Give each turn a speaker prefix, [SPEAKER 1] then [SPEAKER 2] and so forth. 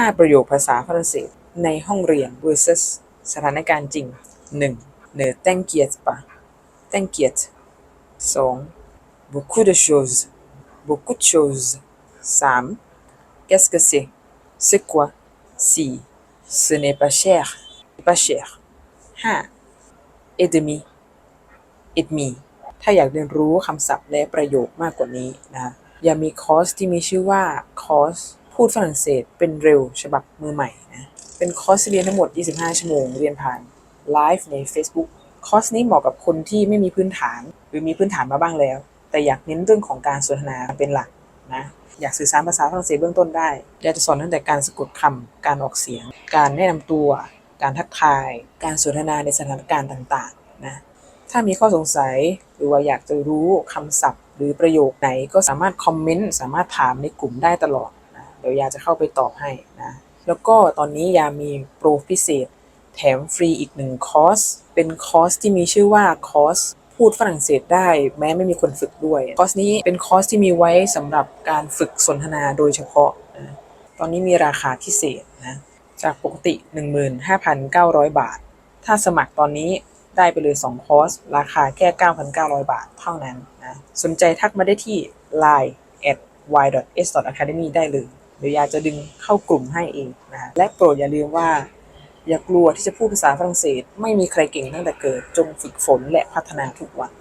[SPEAKER 1] 5 ประโยคภาษาฝรั่งเศสในห้องเรียน versus สถานการณ์จริง 1. เนอแตงเกียตปะแตงเกียต 2. beaucoup de choses beaucoup de choses 3. qu'est-ce que c'est c'est quoi 4. ce n'est pas cher pas cher 5. et demi ถ้าอยากเรียนรู้คำศัพท์และประโยคมากกว่านี้นะยังมีคอร์สที่มีชื่อว่าคอร์ส พูดฝรั่งเศสเป็นเร็วฉบับมือใหม่นะเป็นคอร์สเรียนทั้งหมด 25 ชั่วโมง เรียนผ่านไลฟ์ใน Facebook คอร์สนี้เหมาะกับคนที่ไม่มีพื้นฐาน หรือมีพื้นฐานมาบ้างแล้ว แต่อยากเน้นเรื่องของการสนทนาเป็นหลักนะอยากสื่อสารภาษาฝรั่งเศสเบื้องต้นได้ อยากจะสอนตั้งแต่การสะกดคำการออกเสียง การแนะนำตัว การทักทาย การสนทนาในสถานการณ์ต่างๆ นะ ถ้ามีข้อสงสัย หรือว่าอยากจะรู้คำศัพท์ หรือประโยคไหนก็สามารถคอมเมนต์ สามารถถามในกลุ่มได้ตลอด เดี๋ยวยาจะเข้าไปตอบให้นะ แล้วก็ตอนนี้ยามีโปรพิเศษ แถมฟรีอีกหนึ่งคอร์ส เป็นคอร์สที่มีชื่อว่าคอร์สพูดฝรั่งเศสได้แม้ไม่มีคนฝึกด้วย คอร์สนี้เป็นคอร์สที่มีไว้สำหรับการฝึกสนทนาโดยเฉพาะนะตอนนี้มีราคาพิเศษนะจากปกติ 15,900 บาท ถ้าสมัครตอนนี้ได้ไปเลย 2 คอร์ส ราคาแค่ 9,900 บาทเท่านั้นนะ สนใจทักมาได้ที่ line at y.s.academy ได้เลย เดี๋ยวยาจะดึงเข้ากลุ่มให้เองนะและโปรดอย่าลืมว่า อย่ากลัวที่จะพูดภาษาฝรั่งเศส ไม่มีใครเก่งตั้งแต่เกิดจงฝึกฝนและพัฒนาทุกวัน